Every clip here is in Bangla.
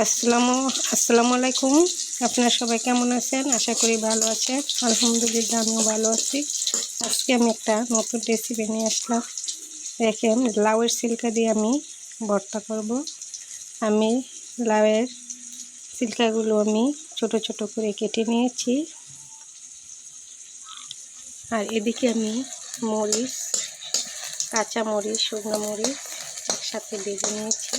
আসসালামু আসসালামু আলাইকুম। আপনারা সবাই কেমন আছেন? আশা করি ভালো আছেন। আলহামদুলিল্লাহ, আমিও ভালো আছি। আজকে আমি একটা নতুন রেসিপি নিয়ে আসলাম। দেখেন, লাউয়ের সিল্কা দিয়ে আমি ভর্তা করব। আমি লাউয়ের সিল্কাগুলো আমি ছোট ছোট করে কেটে নিয়েছি। আর এদিকে আমি মরিচ, কাঁচা মরিচ, শুকনো মরিচ একসাথে বেজে নিয়েছি।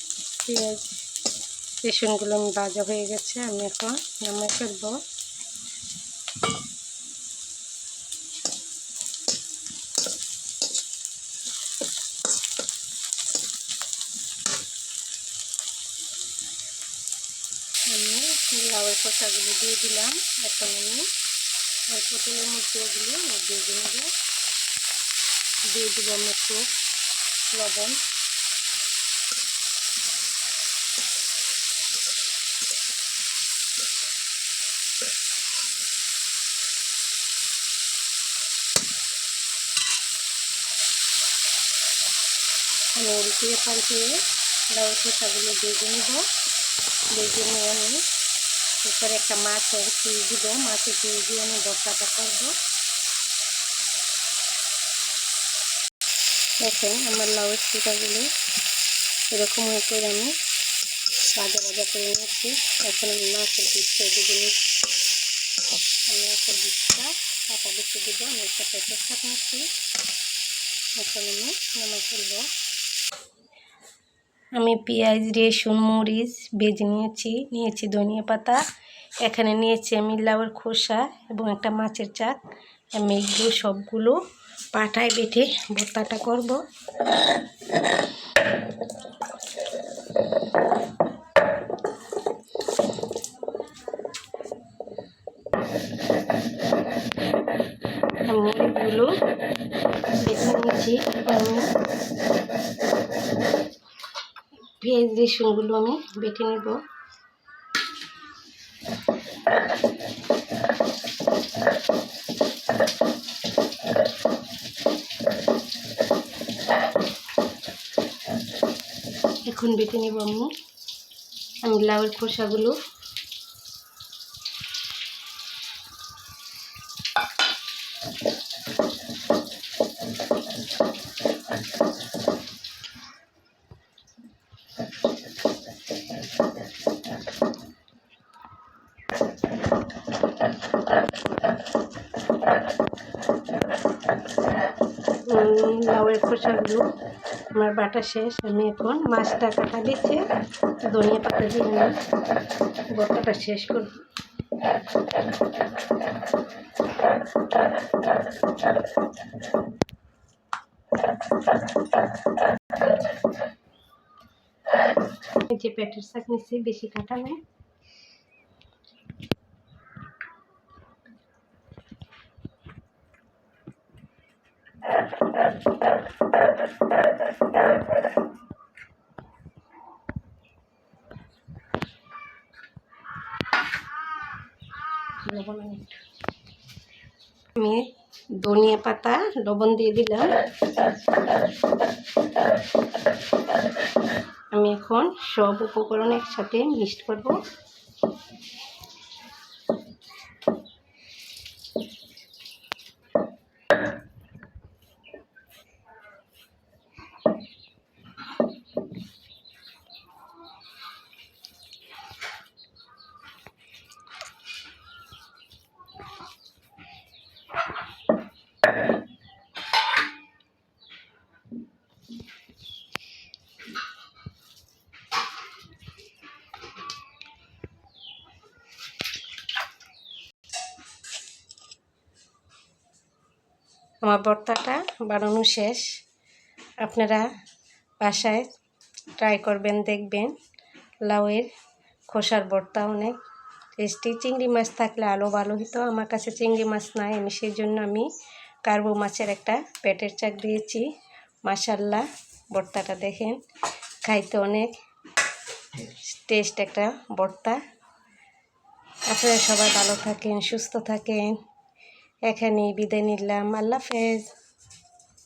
পেঁয়াজ রেশনগুলো আমি ভাজা হয়ে গেছে, আমি এখন নামাই ফেলব। আমি লাউয়ের খোসাগুলো দিয়ে দিলাম, এখন আমি অল্প তেলের মধ্যে এগুলো দিয়ে দিয়ে দিব আমি একটু লবণ। আমি উল্টিয়ে পাল্টিয়ে লাউ খোসাগুলো ভেজে নেব। ভেজে নিয়ে আমি এরপরে একটা মাছের পিস দিব, মাছের পিস দিয়ে আমি বসাটা করব। দেখেন আমার লাউয়ের টিকাগুলো এরকম করে আমি ভাজা ভাজা করে নিচ্ছি। এখন আমি মাছের পিসটা দিয়ে নিচ্ছি। আমি মাছের পিসটা কাটা দিতে দেবো, আমি একটা প্যাকেট নিচ্ছি। এখন আমি নামাই ফেলব আমি পেঁয়াজ, রসুন, মরিচ বেজে নিয়েছি। নিয়েছি ধনিয়া পাতা। এখানে নিয়েছি আমি লাউয়ের খোসা এবং একটা মাছের চাক। আমি এগুলো সবগুলো পাটায় বেটে ভর্তাটা করব। মুড়িগুলো বেছে নিয়েছি। আমি পেঁয়াজ রসুনগুলো আমি বেটে নেব। এখন বেটে নেব আমি আমি লাউয়ের খোসাগুলো। লাউয়ের খোসাগুলো আমার বাটা শেষ। আমি এখন মাছটা কাটা দিচ্ছে। ধনিয়া পাতা দিয়ে বটাটা শেষ করব। যে পেটের শাক নিচ্ছি, বেশি কাটা নেই আমি ধনিয়া পাতা লবণ দিয়ে দিলাম। আমি এখন সব উপকরণ একসাথে মিক্সড করব। আমার ভর্তাটা বানানো শেষ। আপনারা বাসায় ট্রাই করবেন, দেখবেন। লাউয়ের খোসার ভর্তা অনেক টেস্টি চিংড়ি মাছ থাকলে আলো ভালো হতো আমার কাছে চিংড়ি মাছ নাই, আমি সেই জন্য আমি কার্বো মাছের একটা পেটের চাক দিয়েছি। মাসাল্লাহ ভর্তাটা দেখেন। খাইতে অনেক টেস্ট একটা ভর্তা আপনারা সবাই ভালো থাকেন, সুস্থ থাকেন। এখানেই বিদায় নিলাম। আল্লাহ হাফেজ।